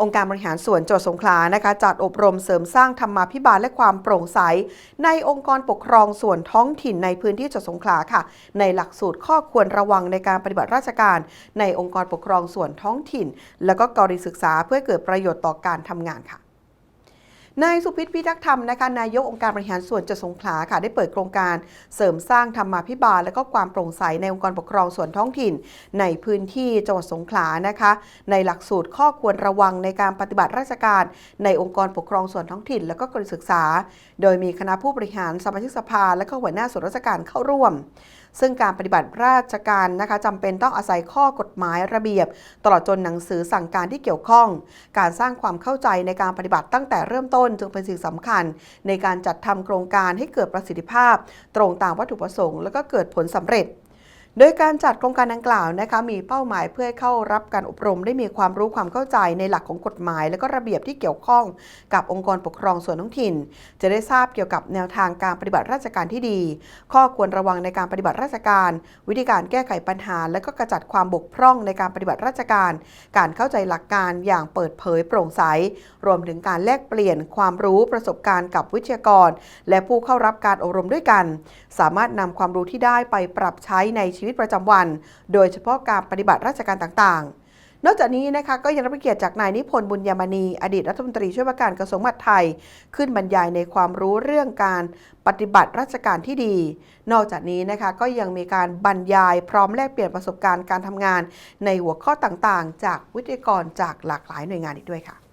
องค์การบริหารส่วนจังหวัดสงขลานะคะจัดอบรมเสริมสร้างธรรมาภิบาลและความโปร่งใส ในองค์กรปกครองส่วนท้องถิ่นในพื้นที่จังหวัดสงขลาค่ะ ในหลักสูตรข้อควรระวังในการปฏิบัติราชการ ในองค์กรปกครองส่วนท้องถิ่น และก็กรณีศึกษาเพื่อเกิดประโยชน์ต่อการทำงานค่ะ นายสุพิษพิทักษ์ธรรมนะคะนายกองค์การบริหารส่วนจังหวัดสงขลาค่ะได้เปิดโครงการเสริมสร้างธรรมาภิบาล และก็ความโปร่งใสในองค์กรปกครองส่วนท้องถิ่น ในพื้นที่จังหวัดสงขลานะคะในหลักสูตรข้อควรระวังในการปฏิบัติราชการ ในองค์กรปกครองส่วนท้องถิ่น และก็กรณีศึกษา โดยมีคณะผู้บริหารสมาชิกสภา และก็หัวหน้าส่วนราชการเข้าร่วม ซึ่งการปฏิบัติราชการนะคะจำเป็นต้องอาศัยข้อกฎหมายระเบียบ ตลอดจนหนังสือสั่งการที่เกี่ยวข้อง การสร้างความเข้าใจในการปฏิบัติตั้งแต่เริ่มต้นจึงเป็นสิ่งสำคัญ ในการจัดทำโครงการให้เกิดประสิทธิภาพ ตรงตามวัตถุประสงค์ และก็เกิดผลสำเร็จ โดยการจัดโครงการดังกล่าวนะคะมีเป้าหมายเพื่อให้เข้ารับการอบรมได้มีความรู้ความเข้าใจในหลักของกฎหมาย และก็ระเบียบที่เกี่ยวข้องกับองค์กรปกครองส่วนท้องถิ่น จะได้ทราบเกี่ยวกับแนวทางการปฏิบัติราชการที่ดี ข้อควรระวังในการปฏิบัติราชการ วิธีการแก้ไขปัญหา และก็กระจัดความบกพร่องในการปฏิบัติราชการ การเข้าใจหลักการอย่างเปิดเผยโปร่งใส รวมถึงการแลกเปลี่ยนความรู้ประสบการณ์กับวิทยากร และผู้เข้ารับการอบรมด้วยกัน สามารถนำความรู้ที่ได้ไปปรับใช้ในชีวิตประจำวัน โดยเฉพาะการปฏิบัติราชการต่างๆ นอกจากนี้นะคะก็ยังรับเกียรติจากนายนิพนธ์บุญยามณี อดีตรัฐมนตรีช่วยว่าการกระทรวงมหาดไทย ขึ้นบรรยายในความรู้เรื่องการปฏิบัติราชการที่ดี นอกจากนี้นะคะก็ยังมีการบรรยายพร้อมแลกเปลี่ยนประสบการณ์การทำงาน ในหัวข้อต่างๆ จากวิทยากรจากหลากหลายหน่วยงานอีกด้วยค่ะ